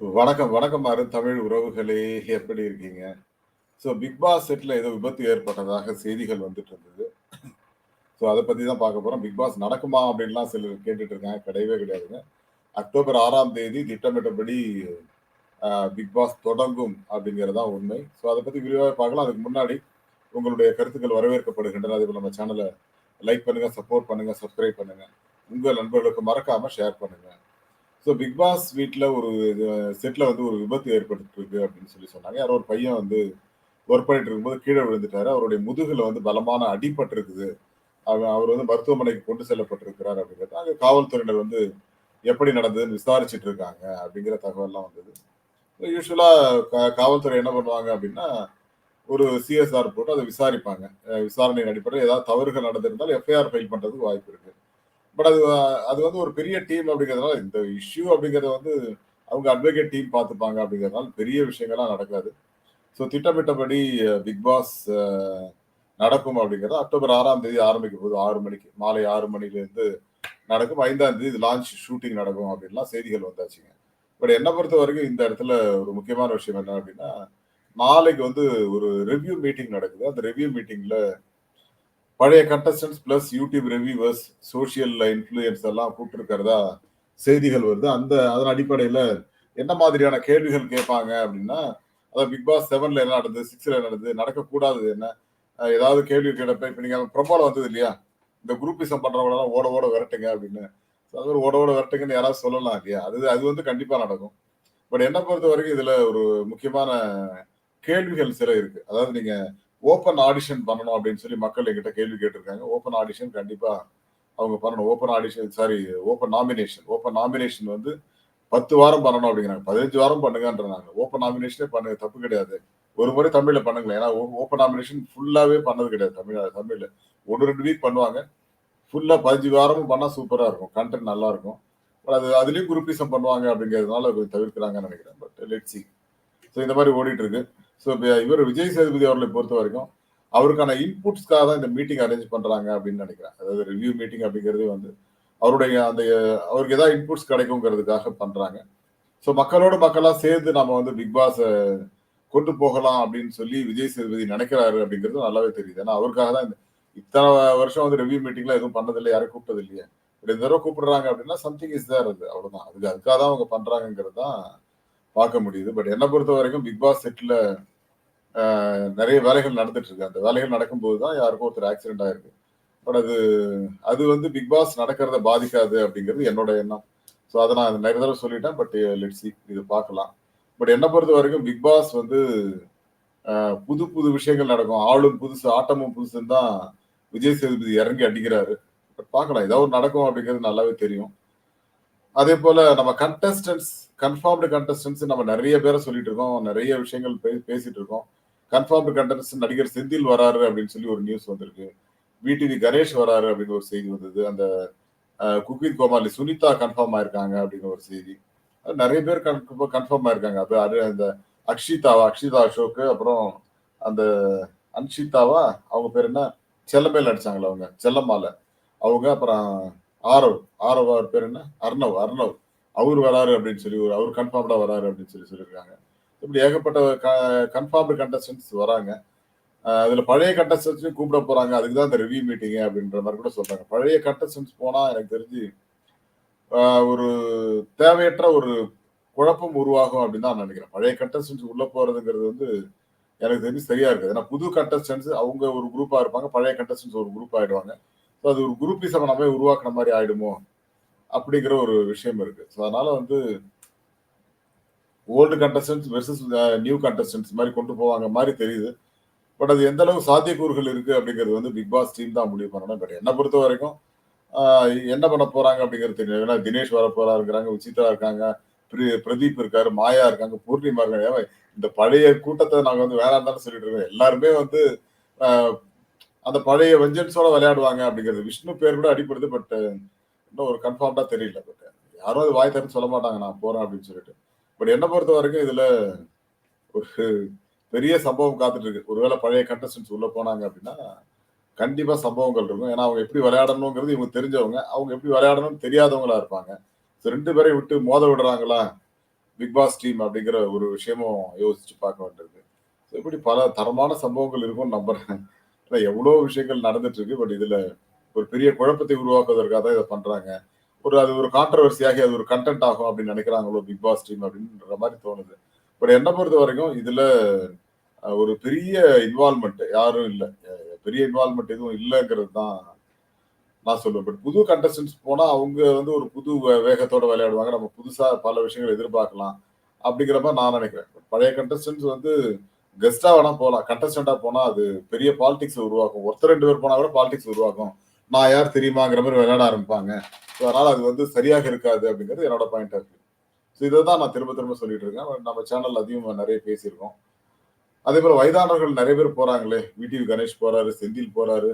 வணக்கம், வணக்கம் தமிழ் உறவுகளே! எப்படி இருக்கீங்க? ஸோ பிக் பாஸ் ஏதோ விபத்து ஏற்பட்டதாக செய்திகள் வந்துட்டு இருந்தது. ஸோ அதை பற்றி தான் பார்க்க போகிறோம் பிக் பாஸ் நடக்குமா? அப்படின்லாம் சிலர் கேட்டுட்டு இருக்காங்க. கிடையவே கிடையாதுங்க. அக்டோபர் ஆறாம் தேதி திட்டமிட்டபடி பிக் பாஸ் தொடங்கும் அப்படிங்கிறது தான் உண்மை. ஸோ அதை பற்றி விரிவாக பார்க்கலாம். அதுக்கு முன்னாடி உங்களுடைய கருத்துக்கள் வரவேற்கப்படுகின்றன. அதேபோல நம்ம சேனலை லைக் பண்ணுங்கள் சப்போர்ட் பண்ணுங்கள் சப்ஸ்கிரைப் பண்ணுங்கள் உங்கள் நண்பர்களுக்கு மறக்காமல் ஷேர் பண்ணுங்கள் ஸோ பிக் பாஸ் வீட்டில் ஒரு இது வந்து ஒரு விபத்து ஏற்பட்டுருக்கு அப்படின்னு சொல்லி சொன்னாங்க. யாரோ ஒரு பையன் வந்து ஒர்க் பண்ணிட்டு இருக்கும்போது கீழே விழுந்துட்டாரு. அவருடைய முதுகில் வந்து பலமான அடிபட்டிருக்குது. அவ அவர் வந்து மருத்துவமனைக்கு கொண்டு செல்லப்பட்டிருக்கிறார் அப்படிங்கிறது. அங்கே காவல்துறையினர் வந்து எப்படி நடந்ததுன்னு விசாரிச்சுட்டு இருக்காங்க அப்படிங்கிற தகவல்லாம் வந்தது. யூஸ்வலாக காவல்துறை என்ன பண்ணுவாங்க அப்படின்னா, ஒரு சிஎஸ்ஆர் போட்டு அதை விசாரிப்பாங்க. விசாரணை விசாரணையின் ஏதாவது தவறுகள் நடந்திருந்தால் எஃப்ஐஆர் ஃபைல் பண்ணுறதுக்கு வாய்ப்பு இருக்குது பட் அது அது வந்து ஒரு பெரிய டீம் அப்படிங்கிறதுனால இந்த இஷ்யூ அப்படிங்கிறத வந்து அவங்க அட்வொகேட் டீம் பார்த்துப்பாங்க அப்படிங்கிறதுனால பெரிய விஷயங்கள்லாம் நடக்காது. ஸோ திட்டமிட்டபடி பிக் பாஸ் நடக்கும் அப்படிங்கிறது அக்டோபர் ஆறாம் தேதி ஆரம்பிக்க போகுது ஆறு மணிக்கு. மாலை ஆறு மணிலேருந்து நடக்கும். ஐந்தாம் தேதி லான்ச் ஷூட்டிங் நடக்கும் அப்படின்லாம் செய்திகள் வந்தாச்சுங்க. பட் என்னை பொறுத்த வரைக்கும் இந்த இடத்துல ஒரு முக்கியமான விஷயம் என்ன அப்படின்னா, நாளைக்கு வந்து ஒரு ரிவ்யூ மீட்டிங் நடக்குது. அந்த ரிவ்யூ மீட்டிங்ல பழைய contestants plus YouTube reviewers, social influence எல்லாம் கூப்பிட்டுருக்கிறதா செய்திகள் வருது. அந்த அதன் அடிப்படையில் என்ன மாதிரியான கேள்விகள் கேட்பாங்க அப்படின்னா, அதாவது பிக் பாஸ் செவனில் என்ன நடந்தது? 6ல என்ன நடந்தது? நடக்கக்கூடாது என்ன? ஏதாவது கேள்வி கேட்டப்ப இப்போ நீங்கள் ப்ரோமோல வந்தது இல்லையா? இந்த குரூப்பிசம் பண்ணுறவங்களெல்லாம் ஓட ஓட விரட்டுங்க அப்படின்னு. அது ஒரு ஓட ஓட விரட்டுங்கன்னு யாராவது சொல்லலாம் இல்லையா? அது அது வந்து கண்டிப்பாக நடக்கும். பட் என்னை பொறுத்த வரைக்கும் இதில் ஒரு முக்கியமான கேள்விகள் சில இருக்கு. அதாவது நீங்கள் ஓப்பன் ஆடிஷன் பண்ணணும் அப்படின்னு சொல்லி மக்கள் எங்கிட்ட கேள்வி கேட்டிருக்காங்க. ஓப்பன் ஆடிஷன் கண்டிப்பா அவங்க பண்ணணும். Open audition sorry open nomination. Open nomination வந்து 10 வாரம் பண்ணணும் அப்படிங்கிறாங்க. 15 வாரம் பண்ணுங்கன்றாங்க. ஓப்பன் நாமினேஷனே பண்ணுங்க தப்பு கிடையாது. ஒரு முறை தமிழ்ல பண்ணுங்களேன். ஏன்னா ஓ ஓப்பன் நாமினேஷன் ஃபுல்லாவே பண்ணது கிடையாது தமிழ் தமிழ்ல. 1, 2 வீக் பண்ணுவாங்க. ஃபுல்லா 15 வாரமும் பண்ணா சூப்பரா இருக்கும். கன்டென்ட் நல்லா இருக்கும். பட் அது அதிலயும் குரூப்பிசம் பண்ணுவாங்க அப்படிங்கிறதுனால கொஞ்சம் தவிர்க்கிறாங்கன்னு நினைக்கிறேன். But let see. ஸோ இந்த மாதிரி ஓடிட்டு இருக்கு. ஸோ இவர் விஜய் சேதுபதி அவர்களை பொறுத்தவரைக்கும், அவருக்கான இன்புட்ஸ்க்காக தான் இந்த மீட்டிங் அரேஞ்ச் பண்ணுறாங்க அப்படின்னு நினைக்கிறேன். அதாவது ரிவ்யூ மீட்டிங் அப்படிங்கிறது வந்து அவருடைய அந்த அவருக்கு ஏதாவது இன்புட்ஸ் கிடைக்குங்கிறதுக்காக பண்ணுறாங்க ஸோ மக்களோடு மக்களாக சேர்ந்து நம்ம வந்து பிக் பாஸை கொண்டு போகலாம் அப்படின்னு சொல்லி விஜய் சேதுபதி நினைக்கிறாரு அப்படிங்கிறது நல்லாவே தெரியுது. ஏன்னா அவருக்காக தான் இந்த இத்தனை வருஷம் வந்து ரிவ்யூ மீட்டிங்லாம் எதுவும் பண்ணதில்லை யாரும் கூப்பிட்டது இல்லையே. பட் இந்த தடவை கூப்பிடுறாங்க அப்படின்னா சம்திங் இஸ் தேர் அது. அவ்வளோதான் அதுக்கு அதுக்காக தான் அவங்க பண்ணுறாங்கிறது தான் பார்க்க முடியுது. பட் என்னை பொறுத்த வரைக்கும் பிக் பாஸ் செட்டில் நிறைய வேலைகள் நடந்துட்டு இருக்கு. அந்த வேலைகள் நடக்கும்போது தான் யாருக்கும் ஒருத்தர் ஆக்சிடென்ட் ஆயிருக்கு. பட் அது அது வந்து பிக் பாஸ் நடக்கிறத பாதிக்காது அப்படிங்கிறது என்னோட எண்ணம். ஸோ அதை நான் நிறைய தடவை சொல்லிட்டேன். பட் லெட்ஸ் இது பார்க்கலாம். பட் என்னை பொறுத்த வரைக்கும் பிக் பாஸ் வந்து புது புது விஷயங்கள் நடக்கும். ஆளும் புதுசு, ஆட்டமும் புதுசுன்னு தான் விஜய் சேதுபதி இறங்கி அடிக்கிறாரு. பட் பார்க்கலாம். ஏதாவது நடக்கும் அப்படிங்கிறது நல்லாவே தெரியும். அதே போல நம்ம கண்டஸ்டன்ஸ் கன்ஃபார்ம்டு கண்டஸ்டன்ஸ் நம்ம நிறைய பேரை சொல்லிட்டு இருக்கோம். நிறைய விஷயங்கள் பே பேசிட்டு இருக்கோம். கன்ஃபார்ம்டு கண்டன்ஸ் நடிகர் செந்தில் வராரு அப்படின்னு சொல்லி ஒரு நியூஸ் வந்திருக்கு. விடிவி கணேஷ் வராரு அப்படின்னு ஒரு செய்தி வந்தது. அந்த cook with Comali Comali Sunitha confirm ஆயிருக்காங்க அப்படின்னு ஒரு செய்தி. நிறைய பேர் கன்ஃபார்ம் ஆயிருக்காங்க. அப்போ அது அந்த அக்ஷிதாவா அக்ஷிதா அசோக் அப்புறம் அந்த அன்ஷிதாவா அவங்க பேர் என்ன? செல்லமேல நடிச்சாங்கல்ல அவங்க. செல்லம்மால. அவங்க அப்புறம் ஆரவ். ஆரவ் அவர் பேர் என்ன? அர்ணவ் அர்ணவ். அவர் வராரு அப்படின்னு சொல்லி அவர் கன்ஃபார்ம்டா வராரு அப்படின்னு சொல்லி சொல்லியிருக்காங்க. இப்படி ஏகப்பட்ட க கன்ஃபார்ம்டு கண்டஸ்டன்ஸ் வராங்க. அதில் பழைய கண்டஸ்டன்ஸையும் கூப்பிட போகிறாங்க அதுக்கு தான் இந்த ரிவ்யூ மீட்டிங் அப்படின்ற மாதிரி கூட சொல்கிறாங்க பழைய கண்டஸ்டன்ஸ் போனால் எனக்கு தெரிஞ்சு ஒரு தேவையற்ற ஒரு குழப்பம் உருவாகும் அப்படின்னு தான் நான் நினைக்கிறேன். பழைய கண்டஸ்டன்ஸ் உள்ளே போகிறதுங்கிறது வந்து எனக்கு தெரிஞ்சு சரியா இருக்குது ஏன்னா புது கண்டஸ்டன்ஸ் அவங்க ஒரு குரூப்பாக இருப்பாங்க. பழைய கண்டஸ்டன்ஸ் ஒரு குரூப் ஆகிடுவாங்க ஸோ அது ஒரு குரூப்பிசம் நம்ம உருவாக்குன மாதிரி ஆகிடுமோ அப்படிங்கிற ஒரு விஷயம் இருக்குது ஸோ அதனால் வந்து old contestants versus new contestants மாதிரி கொண்டு போவாங்க மாதிரி தெரியுது. பட் அது எந்த அளவு சாத்தியக்கூறுகள் இருக்கு அப்படிங்கிறது வந்து பிக் பாஸ் டீம் தான் முடிவு பண்ணணும். பட் என்னை பொறுத்த வரைக்கும் என்ன பண்ண போறாங்க அப்படிங்கிறது தெரியல ஏன்னா தினேஷ் வரப்போறாருங்கிறாங்க. விசித்ரா இருக்காங்க. பிரதீப் இருக்காரு. மாயா இருக்காங்க. பூர்ணிமா இருக்காங்க. இந்த பழைய கூட்டத்தை நாங்க வந்து வேற இருந்தாலும் சொல்லிட்டு இருக்கோம். எல்லாருமே வந்து அந்த பழைய வெஞ்சன்ஸோட விளையாடுவாங்க அப்படிங்கிறது. விஷ்ணு பேர் கூட அடிப்படுது பட் இன்னும் ஒரு கன்ஃபார்ம்டா தெரியல. பட் யாரும் அது வாய் தரன்னு சொல்ல மாட்டாங்க நான் போறேன் அப்படின்னு சொல்லிட்டு. பட் என்ன பொறுத்தவரைக்கும் இதுல ஒரு பெரிய சம்பவம் காத்துட்டு இருக்கு. ஒருவேளை பழைய கண்டஸ்டன்ஸ் உள்ள போனாங்க அப்படின்னா, கண்டிப்பா சம்பவங்கள் இருக்கும். ஏன்னா அவங்க எப்படி விளையாடணுங்கிறது இவங்க தெரிஞ்சவங்க. அவங்க எப்படி விளையாடணும்னு தெரியாதவங்களா இருப்பாங்க. ஸோ 2 பேரையும் விட்டு மோத விடுறாங்களா? பிக் பாஸ் டீம் அப்படிங்கிற ஒரு விஷயமும் யோசிச்சு பார்க்க வேண்டியிருக்கு ஸோ இப்படி பல தரமான சம்பவங்கள் இருக்கும்னு நம்புறேன் ஏன்னா எவ்வளோ விஷயங்கள் நடந்துட்டு இருக்கு பட் இதுல ஒரு பெரிய குழப்பத்தை உருவாக்குவதற்காக தான் இதை பண்றாங்க ஒரு அது ஒரு கான்ட்ரவர்சியாகி அது ஒரு கண்டென்ட் ஆகும் அப்படின்னு நினைக்கிறாங்களோ பிக் பாஸ் டீம் அப்படின்ற மாதிரி தோணுது. பட் என்ன பொறுத்த வரைக்கும் இதுல ஒரு பெரிய இன்வால்மெண்ட் யாரும் இல்லை. பெரிய இன்வால்மெண்ட் எதுவும் இல்லைங்கிறது தான் நான் சொல்லுவேன். பட் புது கண்டஸ்டன்ஸ் போனால் அவங்க வந்து ஒரு புது வேகத்தோட விளையாடுவாங்க. நம்ம புதுசாக பல விஷயங்கள் எதிர்பார்க்கலாம் அப்படிங்கிற மாதிரி நான் நினைக்கிறேன். பழைய கண்டஸ்டன்ஸ் வந்து கெஸ்டாக வேணா போகலாம் கண்டஸ்டண்டாக போனால் அது பெரிய பாலிடிக்ஸ் உருவாக்கும். ஒருத்தர் ரெண்டு பேர் போனால் கூட பாலிடிக்ஸ் உருவாக்கும். நான் யார் தெரியுமாங்கிற மாதிரி விளையாட ஆரம்பிப்பாங்க. ஸோ அதனால் அது வந்து சரியாக இருக்காது அப்படிங்கிறது என்னோட பாயிண்ட் இருக்குது ஸோ இதை தான் நான் திரும்ப திரும்ப சொல்லிட்டு இருக்கேன். நம்ம சேனல் அதிகமாக நிறைய பேசியிருக்கோம். அதே போல் வயதானவர்கள் நிறைய பேர் போகிறாங்களே வீட்டில் கணேஷ் போகிறாரு செந்தில் போகிறாரு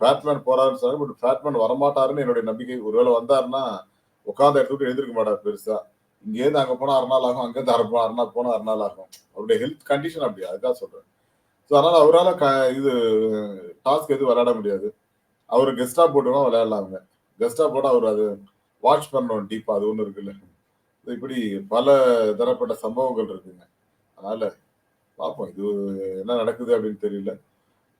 ஃபேட்மேன் போகிறாருன்னு சொன்னாங்க. பட் ஃபேட்மேன் வரமாட்டாருன்னு என்னுடைய நம்பிக்கை. ஒருவேளை வந்தாருன்னா உட்காந்த இடத்துக்கு எழுந்திருக்க மாட்டார் பெருசாக இங்கேருந்து அங்கே போனால் அரை நாள் ஆகும் அங்கேருந்து அரை அரை நாள் போனால் அரை நாள் ஆகும். அவருடைய ஹெல்த் கண்டிஷன் அப்படி அதுதான் சொல்கிறேன் ஸோ அதனால் அவரால் க இது டாஸ்க் எதுவும் விளையாட முடியாது. அவர் கெஸ்டா போட்டுனா விளையாடலாம் அவங்க கெஸ்டா போட்டு அவர் அது வாட்ச் பண்ணணும் டீப்பா அது ஒன்று இருக்குல்ல. இப்படி பல தரப்பட்ட சம்பவங்கள் இருக்குங்க. அதனால பார்ப்போம் இது என்ன நடக்குது அப்படின்னு தெரியல.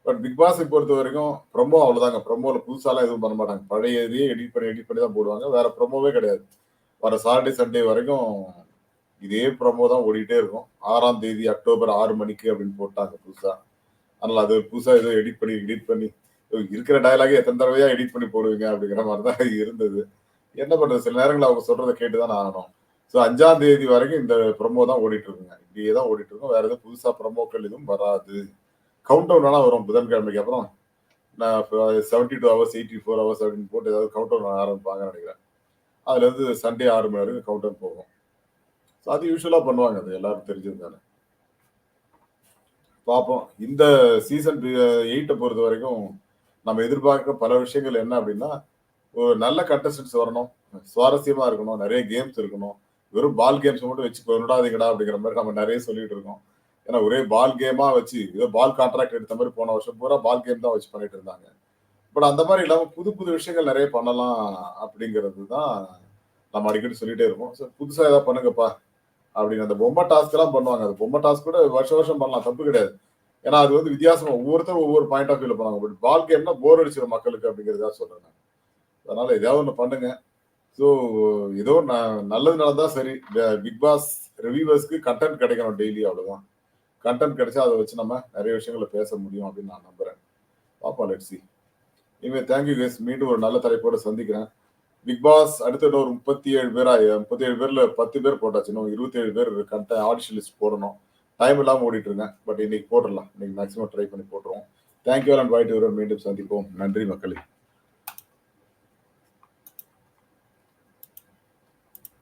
பட் பிக் பாஸை பொறுத்த வரைக்கும் ப்ரொமோ அவ்வளோதாங்க ப்ரொமோவில் புதுசாலாம் எதுவும் பண்ண மாட்டாங்க. பழைய இதையே எடிட் பண்ணி எடிட் பண்ணி தான் போடுவாங்க. வேற ப்ரொமோவே கிடையாது. வர சாட்டர்டே சண்டே வரைக்கும் இதே ப்ரொமோ தான் ஓடிட்டே இருக்கும். ஆறாம் தேதி அக்டோபர் ஆறு மணிக்கு அப்படின்னு போட்டாங்க புதுசாக அதனால் அது புதுசாக எதுவும் எடிட் பண்ணி எடிட் பண்ணி இருக்கிற டயலாகே எத்தனை தடவையா எடிட் பண்ணி போடுவீங்க அப்படிங்கிற மாதிரி தான் இருந்தது. என்ன பண்றது? சில நேரங்களில் அவங்க சொல்றதை கேட்டு தான் ஆகணும். ஸோ அஞ்சாம் தேதி வரைக்கும் இந்த ப்ரொமோ தான் ஓடிட்டு இருக்குங்க இப்படியே தான் ஓடிட்டு இருக்கும் வேற எதுவும் புதுசா ப்ரொமோக்கள் எதுவும் வராது. கவுண்ட் டவுன் வேணா வரும். புதன்கிழமைக்கு அப்புறம். நான் seventy two hours eighty four hours அப்படின்னு போட்டு ஏதாவது கவுண்ட் டவுன் ஆரம்பிப்பாங்கன்னு நினைக்கிறேன். அதுல இருந்து சண்டே ஆறு மணி வரைக்கும் கவுண்ட் டவுன் போகும். ஸோ அது யூஸ்வலாக பண்ணுவாங்க. அது எல்லாரும் தெரிஞ்சது தானே பார்ப்போம். இந்த சீசன் எயிட்டை பொறுத்த வரைக்கும் நம்ம எதிர்பார்க்க பல விஷயங்கள் என்ன அப்படின்னா ஒரு நல்ல கண்டஸ்டன்ஸ் வரணும். சுவாரஸ்யமா இருக்கணும். நிறைய கேம்ஸ் இருக்கணும். வெறும் பால் கேம்ஸ் மட்டும் வச்சு கொண்டாதீங்கடா அப்படிங்கிற மாதிரி நம்ம நிறைய சொல்லிட்டு இருக்கோம். ஏன்னா ஒரே பால் கேமா வச்சு ஏதோ பால் கான்ட்ராக்ட் எடுத்த மாதிரி போன வருஷம் பூரா பால் கேம் தான் வச்சு பண்ணிட்டு இருந்தாங்க. பட் அந்த மாதிரி இல்லாமல் புது புது விஷயங்கள் நிறைய பண்ணலாம் அப்படிங்கிறது தான் நம்ம அடிக்கடி சொல்லிட்டே இருக்கோம். ஸோ புதுசாக ஏதாவது பண்ணுங்கப்பா அப்படின்னு அந்த பொம்மை டாஸ்க் எல்லாம் பண்ணுவாங்க. அந்த பொம்மை டாஸ்க் கூட வருஷம் வருஷம் பண்ணலாம். தப்பு கிடையாது. ஏன்னா அது வந்து வித்தியாசமா ஒவ்வொருத்தரும் ஒவ்வொரு பாயிண்ட் ஆஃப் வியூல பண்ணுவாங்க பட் பால் கேம்னா போர் அடிச்சிடும் மக்களுக்கு அப்படிங்கிறதா சொல்றேன் அதனால ஏதாவது ஒன்று பண்ணுங்க. ஸோ ஏதோ நல்லது நடந்தா சரி. பிக் பாஸ் ரிவியூவர்ஸ்க்கு கண்டென்ட் கிடைக்கணும் டெய்லி அவ்வளவுதான். கண்டென்ட் கிடைச்சா அதை வச்சு நம்ம நிறைய விஷயங்களை பேச முடியும் அப்படின்னு நான் நம்புறேன். பாப்பா லெட்ஸி இனிமே தேங்க்யூ கேஸ் மீண்டும் ஒரு நல்ல தலைப்போட சந்திக்கிறேன். பிக் பாஸ் அடுத்த ஒரு முப்பத்தி ஏழு பேர் முப்பத்தி ஏழு பேர்ல பத்து பேர் போட்டாச்சு. இன்னும் இருபத்தி ஏழு பேர் கண்ட ஆடிஷன் லிஸ்ட் போடணும். டைம் இல்லாமல் ஓடிட்டு இருந்தேன் பட் இன்னைக்கு போட்டுடலாம். இன்னைக்கு மேக்ஸிமம் ட்ரை பண்ணி போட்டுருவோம். தேங்க்யூ அண்ட் வாய்ட்டு மீண்டும் சந்திப்போம். நன்றி மக்களே.